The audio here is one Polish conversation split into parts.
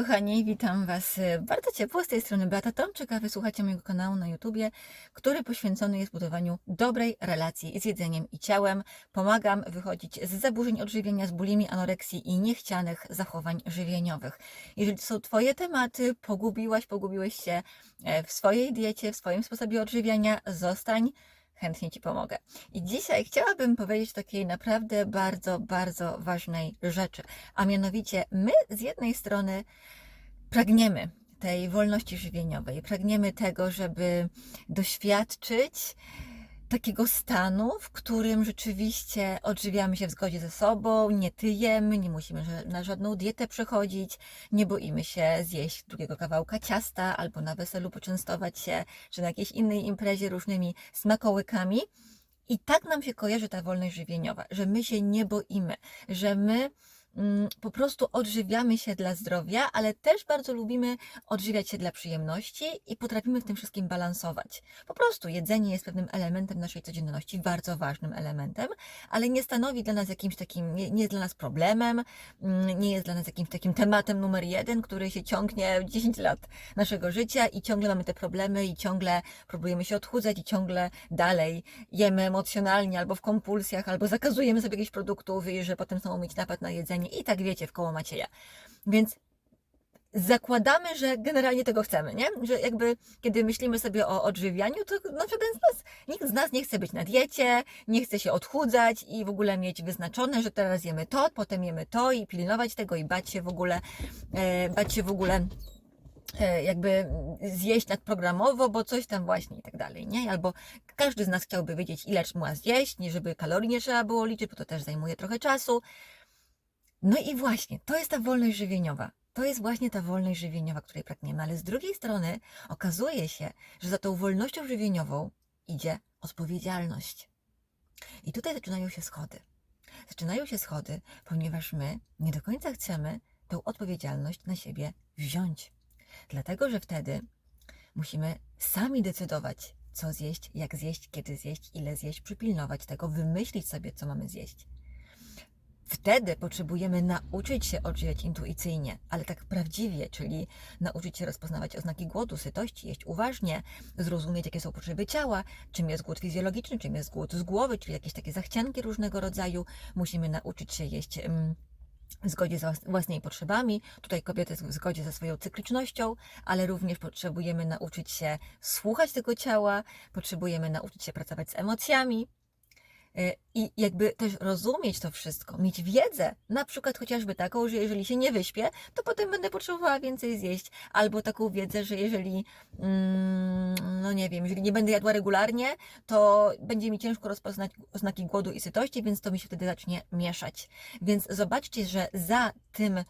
Kochani, witam Was bardzo ciepło. Z tej strony Beata Tomczyk, a Wysłuchacie mojego kanału na YouTubie, który poświęcony jest budowaniu dobrej relacji z jedzeniem i ciałem. Pomagam wychodzić z zaburzeń odżywienia, z bulimi, anoreksji i niechcianych zachowań żywieniowych. Jeżeli to są Twoje tematy, pogubiłaś, pogubiłeś się e, w swojej diecie, w swoim sposobie odżywiania, zostań chętnie Ci pomogę. I dzisiaj chciałabym powiedzieć takiej naprawdę bardzo, bardzo ważnej rzeczy, a mianowicie my z jednej strony pragniemy tej wolności żywieniowej, pragniemy tego, żeby doświadczyć takiego stanu, w którym rzeczywiście odżywiamy się w zgodzie ze sobą, nie tyjemy, nie musimy na żadną dietę przechodzić, nie boimy się zjeść drugiego kawałka ciasta albo na weselu poczęstować się, czy na jakiejś innej imprezie różnymi smakołykami. I tak nam się kojarzy ta wolność żywieniowa, że my się nie boimy, że my po prostu odżywiamy się dla zdrowia, ale też bardzo lubimy odżywiać się dla przyjemności i potrafimy w tym wszystkim balansować. Po prostu jedzenie jest pewnym elementem naszej codzienności, bardzo ważnym elementem, ale nie stanowi dla nas jakimś takim, nie, nie jest dla nas problemem, mm, nie jest dla nas jakimś takim tematem numer jeden, który się ciągnie 10 lat naszego życia i ciągle mamy te problemy i ciągle próbujemy się odchudzać i ciągle dalej jemy emocjonalnie albo w kompulsjach, albo zakazujemy sobie jakichś produktów że potem chcą mieć napad na jedzenie i tak wiecie, w koło Macieja. Więc zakładamy, że generalnie tego chcemy, nie? Że jakby, kiedy myślimy sobie o odżywianiu, to no, żaden z nas, nikt z nas nie chce być na diecie, nie chce się odchudzać i w ogóle mieć wyznaczone, że teraz jemy to, potem jemy to i pilnować tego i bać się w ogóle, e, bać się w ogóle e, jakby zjeść nadprogramowo, bo coś tam właśnie i tak dalej, nie? Albo każdy z nas chciałby wiedzieć, ile ma zjeść, nie żeby kalorii nie trzeba było liczyć, bo to też zajmuje trochę czasu. No i właśnie, to jest ta wolność żywieniowa. To jest właśnie ta wolność żywieniowa, której pragniemy, ale z drugiej strony okazuje się, że za tą wolnością żywieniową idzie odpowiedzialność. I tutaj zaczynają się schody. Zaczynają się schody, ponieważ my nie do końca chcemy tę odpowiedzialność na siebie wziąć. Dlatego, że wtedy musimy sami decydować, co zjeść, jak zjeść, kiedy zjeść, ile zjeść, przypilnować tego, wymyślić sobie, co mamy zjeść. Wtedy potrzebujemy nauczyć się odżywiać intuicyjnie, ale tak prawdziwie, czyli nauczyć się rozpoznawać oznaki głodu, sytości, jeść uważnie, zrozumieć, jakie są potrzeby ciała, czym jest głód fizjologiczny, czym jest głód z głowy, czyli jakieś takie zachcianki różnego rodzaju. Musimy nauczyć się jeść. Mm, w zgodzie z własnymi potrzebami. Tutaj kobiety w zgodzie ze swoją cyklicznością, ale również potrzebujemy nauczyć się słuchać tego ciała, potrzebujemy nauczyć się pracować z emocjami, I jakby też rozumieć to wszystko, mieć wiedzę, na przykład chociażby taką, że jeżeli się nie wyśpię, to potem będę potrzebowała więcej zjeść, albo taką wiedzę, że jeżeli, mm, no nie wiem, jeżeli nie będę jadła regularnie, to będzie mi ciężko rozpoznać oznaki głodu i sytości, więc to mi się wtedy zacznie mieszać. Więc zobaczcie, że za tym,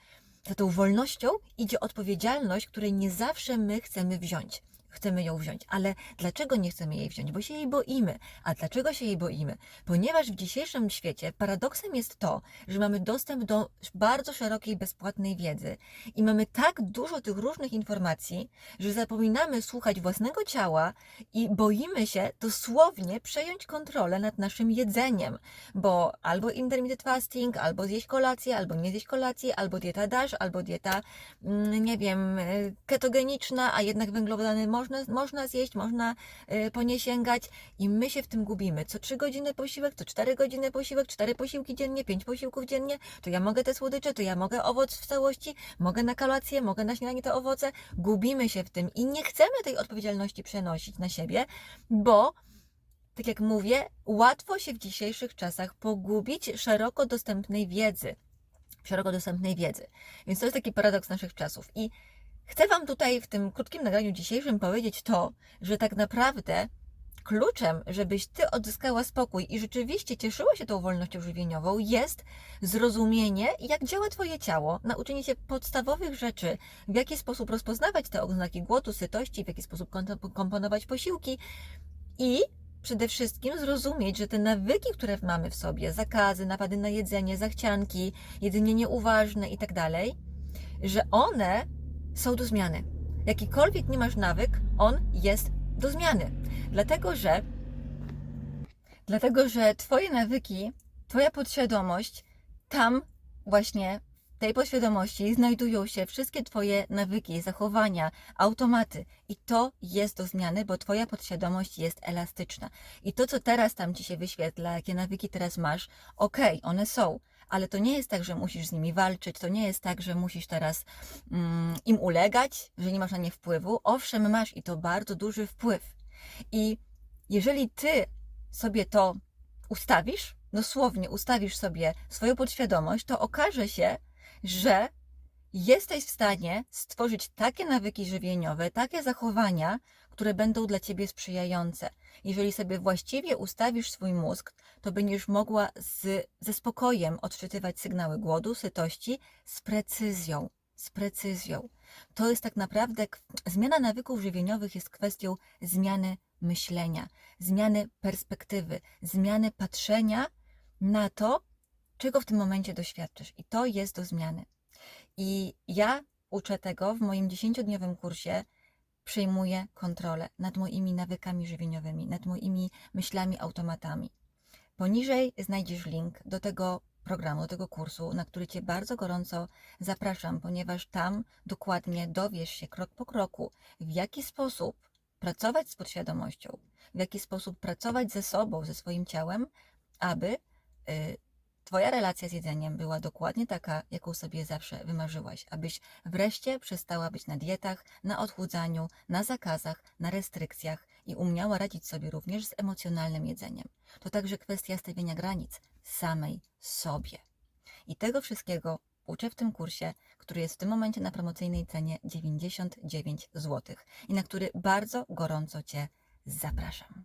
za tą wolnością idzie odpowiedzialność, której nie zawsze my chcemy wziąć chcemy ją wziąć. Ale dlaczego nie chcemy jej wziąć? Bo się jej boimy. A dlaczego się jej boimy? Ponieważ w dzisiejszym świecie paradoksem jest to, że mamy dostęp do bardzo szerokiej, bezpłatnej wiedzy i mamy tak dużo tych różnych informacji, że zapominamy słuchać własnego ciała i boimy się dosłownie przejąć kontrolę nad naszym jedzeniem, bo albo intermittent fasting, albo zjeść kolację, albo nie zjeść kolacji, albo dieta DASH, albo dieta, mm, nie wiem, ketogeniczna, a jednak węglowodany można, można zjeść, można y, po nie sięgać i my się w tym gubimy. Co 3 godziny posiłek, co 4 godziny posiłek, 4 posiłki dziennie, 5 posiłków dziennie, to ja mogę te słodycze, to ja mogę owoc w całości, mogę na kolację, mogę na śniadanie te owoce. Gubimy się w tym i nie chcemy tej odpowiedzialności przenosić na siebie, bo tak jak mówię, łatwo się w dzisiejszych czasach pogubić szeroko dostępnej wiedzy. Szeroko dostępnej wiedzy. Więc to jest taki paradoks naszych czasów. I Chcę Wam tutaj w tym krótkim nagraniu dzisiejszym powiedzieć to, że tak naprawdę kluczem, żebyś Ty odzyskała spokój i rzeczywiście cieszyła się tą wolnością żywieniową, jest zrozumienie, jak działa Twoje ciało, nauczenie się podstawowych rzeczy, w jaki sposób rozpoznawać te oznaki głodu, sytości, w jaki sposób komponować posiłki i przede wszystkim zrozumieć, że te nawyki, które mamy w sobie, zakazy, napady na jedzenie, zachcianki, jedzenie nieuważne itd., tak że one są do zmiany. Jakikolwiek nie masz nawyk, on jest do zmiany. Dlatego, że dlatego, że twoje nawyki, twoja podświadomość tam właśnie tej podświadomości znajdują się wszystkie Twoje nawyki, zachowania, automaty. I to jest do zmiany, bo Twoja podświadomość jest elastyczna. I to, co teraz tam Ci się wyświetla, jakie nawyki teraz masz, okej, one są, ale to nie jest tak, że musisz z nimi walczyć, to nie jest tak, że musisz teraz mm, im ulegać, że nie masz na nie wpływu. Owszem, masz i to bardzo duży wpływ. I jeżeli Ty sobie to ustawisz, dosłownie ustawisz sobie swoją podświadomość, to okaże się, że jesteś w stanie stworzyć takie nawyki żywieniowe, takie zachowania, które będą dla ciebie sprzyjające. Jeżeli sobie właściwie ustawisz swój mózg, to będziesz mogła z, ze spokojem odczytywać sygnały głodu, sytości z precyzją. Z precyzją. To jest tak naprawdę zmiana nawyków żywieniowych jest kwestią zmiany myślenia, zmiany perspektywy, zmiany patrzenia na to, czego w tym momencie doświadczysz. I to jest do zmiany. I ja uczę tego w moim 10-dniowym kursie. Przejmuję kontrolę nad moimi nawykami żywieniowymi, nad moimi myślami, automatami. Poniżej znajdziesz link do tego programu, do tego kursu, na który Cię bardzo gorąco zapraszam, ponieważ tam dokładnie dowiesz się krok po kroku, w jaki sposób pracować z podświadomością, w jaki sposób pracować ze sobą, ze swoim ciałem, aby y, Twoja relacja z jedzeniem była dokładnie taka, jaką sobie zawsze wymarzyłaś, abyś wreszcie przestała być na dietach, na odchudzaniu, na zakazach, na restrykcjach i umiała radzić sobie również z emocjonalnym jedzeniem. To także kwestia stawiania granic samej sobie. I tego wszystkiego uczę w tym kursie, który jest w tym momencie na promocyjnej cenie 99 zł i na który bardzo gorąco Cię zapraszam.